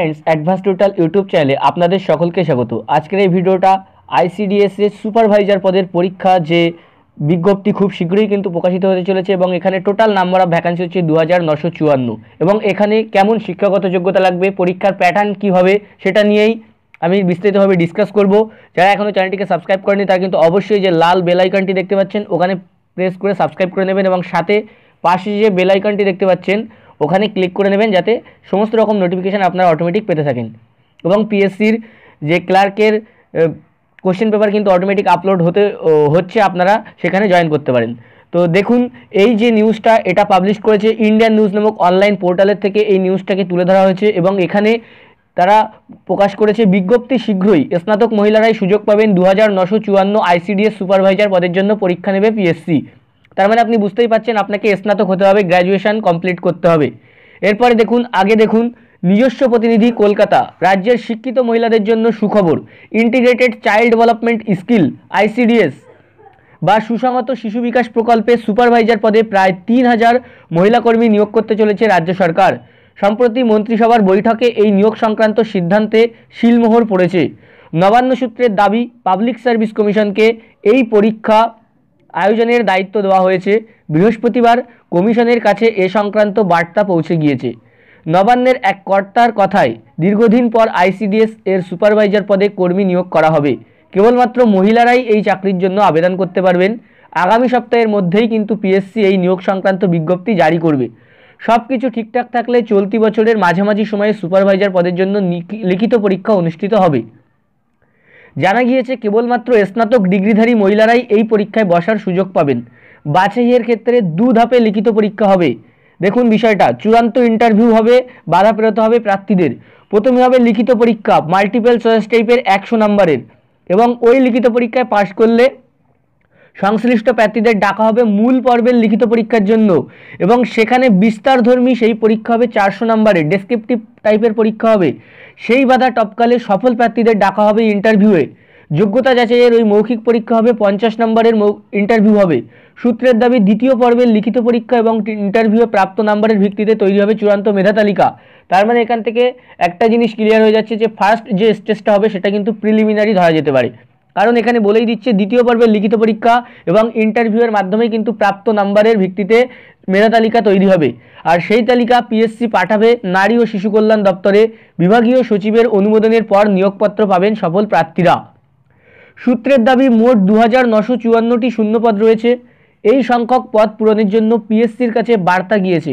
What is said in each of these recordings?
Friends advance total YouTube চ্যানেলে আপনাদের সকলকে স্বাগত। আজকের এই ভিডিওটা আইসিডিএস এর সুপারভাইজার পদের পরীক্ষা যে বিজ্ঞপ্তি খুব শীঘ্রই কিন্তু প্রকাশিত হতে চলেছে এবং এখানে টোটাল নাম্বার অফ ভ্যাকান্সি হচ্ছে দু এবং এখানে কেমন শিক্ষাগত যোগ্যতা লাগবে, পরীক্ষার প্যাটার্ন কী হবে সেটা নিয়েই আমি বিস্তারিতভাবে ডিসকাস করব। যারা এখনও চ্যানেলটিকে সাবস্ক্রাইব করেনি তারা কিন্তু অবশ্যই যে লাল বেল আইকনটি দেখতে পাচ্ছেন, ওখানে প্রেস করে সাবস্ক্রাইব করে নেবেন এবং সাথে পাশে যে বেল আইকনটি দেখতে পাচ্ছেন ওখানে ক্লিক করে নেবেন যাতে সমস্ত রকম নোটিফিকেশান আপনারা অটোমেটিক পেতে থাকেন। এবং পিএসসির যে ক্লার্কের কোশ্চেন পেপার কিন্তু অটোমেটিক আপলোড হতে হচ্ছে আপনারা সেখানে জয়েন করতে পারেন। তো দেখুন, এই যে নিউজটা এটা পাবলিশ করেছে ইন্ডিয়ান নিউজ নামক অনলাইন পোর্টালের থেকে এই নিউজটাকে তুলে ধরা হয়েছে এবং এখানে তারা প্রকাশ করেছে, বিজ্ঞপ্তি শীঘ্রই স্নাতক মহিলারাই সুযোগ পাবেন দু হাজার নশো চুয়ান্ন আইসিডিএস সুপারভাইজার পদের জন্য পরীক্ষা নেবে পিএসসি তার মানে আপনি বুঝতেই পাচ্ছেন আপনাকে স্নাতক হতে হবে গ্র্যাজুয়েশন কমপ্লিট করতে হবে। এরপরে দেখুন, আগে দেখুন, নিজস্ব প্রতিনিধি কলকাতা, রাজ্যের শিক্ষিত মহিলাদের জন্য সুখবর integrated child development skill ICDS বা সুসংহত শিশু বিকাশ প্রকল্পে সুপারভাইজার পদে প্রায় তিন হাজার মহিলা কর্মী নিয়োগ করতে চলেছে রাজ্য সরকার। সম্প্রতি মন্ত্রিসভার বৈঠকে এই নিয়োগ সংক্রান্ত সিদ্ধান্তে শিলমোহর পড়েছে। নবান্ন সূত্রের দাবি পাবলিক সার্ভিস কমিশনকে এই পরীক্ষা আয়োজনের দায়িত্ব দেওয়া হয়েছে। বৃহস্পতিবার কমিশনের কাছে এ সংক্রান্ত বার্তা পৌঁছে গিয়েছে। নবান্নের এক কর্তার কথায়, দীর্ঘদিন পর আইসিডিএস এর সুপারভাইজার পদে কর্মী নিয়োগ করা হবে। কেবলমাত্র মহিলারাই এই চাকরির জন্য আবেদন করতে পারবেন। আগামী সপ্তাহের মধ্যেই কিন্তু পিএসসি এই নিয়োগ সংক্রান্ত বিজ্ঞপ্তি জারি করবে। সব কিছু ঠিকঠাক থাকলে চলতি বছরের মাঝামাঝি সময়ে সুপারভাইজার পদের জন্য লিখিত পরীক্ষা অনুষ্ঠিত হবে। জানা গিয়েছে, কেবলমাত্র স্নাতক ডিগ্রিধারী মহিলারাই এই পরীক্ষায় বসার সুযোগ পাবেন। বাছাইয়ের ক্ষেত্রে দু ধাপে লিখিত পরীক্ষা হবে। দেখুন বিষয়টা, চূড়ান্ত ইন্টারভিউ হবে, বাধা পেরোতে হবে প্রার্থীদের। প্রথমে হবে লিখিত পরীক্ষা মাল্টিপেল চয়েস টাইপের একশো নম্বরের এবং ওই লিখিত পরীক্ষায় পাশ করলে সংশ্লিষ্ট প্রার্থীদের ডাকা হবে মূল পর্বের লিখিত পরীক্ষার জন্য এবং সেখানে বিস্তারধর্মী সেই পরীক্ষা হবে চারশো নম্বরের ডেসক্রিপটিভ টাইপের পরীক্ষা হবে। সেই বাধা টপকালে সফল প্রার্থীদের ডাকা হবে ইন্টারভিউয়ে যোগ্যতা যাচাইয়ের ওই মৌখিক পরীক্ষা হবে পঞ্চাশ নম্বরের ইন্টারভিউ হবে। সূত্রের দাবি দ্বিতীয় পর্বের লিখিত পরীক্ষা এবং ইন্টারভিউয়ে প্রাপ্ত নাম্বারের ভিত্তিতে তৈরি হবে চূড়ান্ত মেধা তালিকা। তার মানে এখান থেকে একটা জিনিস ক্লিয়ার হয়ে যাচ্ছে যে ফার্স্ট যে স্টেজটা হবে সেটা কিন্তু প্রিলিমিনারি ধরা যেতে পারে। কারণ এখানে বলেই দিচ্ছে, দ্বিতীয় পর্বের লিখিত পরীক্ষা এবং ইন্টারভিউয়ের মাধ্যমে কিন্তু প্রাপ্ত নাম্বারের ভিত্তিতে মেধা তালিকা তৈরি হবে। আর সেই তালিকা পিএসসি পাঠাবে নারী ও শিশু কল্যাণ দপ্তরে। বিভাগীয় সচিবের অনুমোদনের পর নিয়োগপত্র পাবেন সফল প্রার্থীরা। সূত্রের দাবি, মোট দু হাজার নশো চুয়ান্নটি শূন্যপদ রয়েছে। এই সংখ্যক পদ পূরণের জন্য পিএসসির কাছে বার্তা গিয়েছে।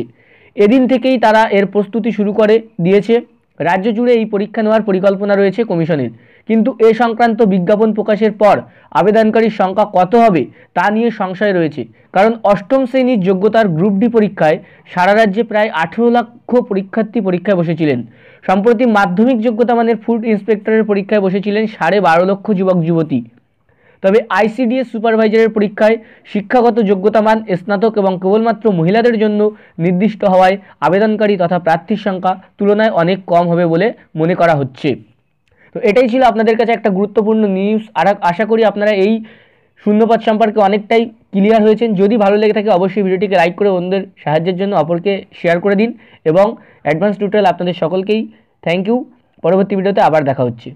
এদিন থেকেই তারা এর প্রস্তুতি শুরু করে, দিয়েছে। রাজ্য জুড়ে এই পরীক্ষা নেওয়ার পরিকল্পনা রয়েছে কমিশনের। কিন্তু এ সংক্রান্ত বিজ্ঞাপন প্রকাশের পর আবেদনকারীর সংখ্যা কত হবে তা নিয়ে সংশয় রয়েছে। কারণ অষ্টম শ্রেণির যোগ্যতার গ্রুপ ডি পরীক্ষায় সারা রাজ্যে প্রায় আঠেরো লক্ষ পরীক্ষার্থী পরীক্ষায় বসেছিলেন। সম্প্রতি মাধ্যমিক যোগ্যতা মানের ফুড ইন্সপেক্টরের পরীক্ষায় বসেছিলেন সাড়ে বারো লক্ষ যুবক যুবতী। তবে আইসিডিএস সুপারভাইজারের পরীক্ষায় শিক্ষাগত যোগ্যতা মান স্নাতক এবং কেবলমাত্র মহিলাদের জন্য নির্দিষ্ট হওয়ায় আবেদনকারী তথা প্রার্থীর সংখ্যা তুলনায় অনেক কম হবে বলে মনে করা হচ্ছে। তো এটাই ছিল আপনাদের কাছে একটা গুরুত্বপূর্ণ নিউজ আর আশা করি আপনারা এই শূন্যপদ সম্পর্কে অনেকটাই ক্লিয়ার হয়েছেন। যদি ভালো লেগে থাকে, অবশ্যই ভিডিওটিকে লাইক করে অন্যদের সাহায্যের জন্য অপরকে শেয়ার করে দিন। এবং অ্যাডভান্স টিউটোরিয়াল আপনাদের সকলকেই থ্যাংক ইউ পরবর্তী ভিডিওতে আবার দেখা হচ্ছে।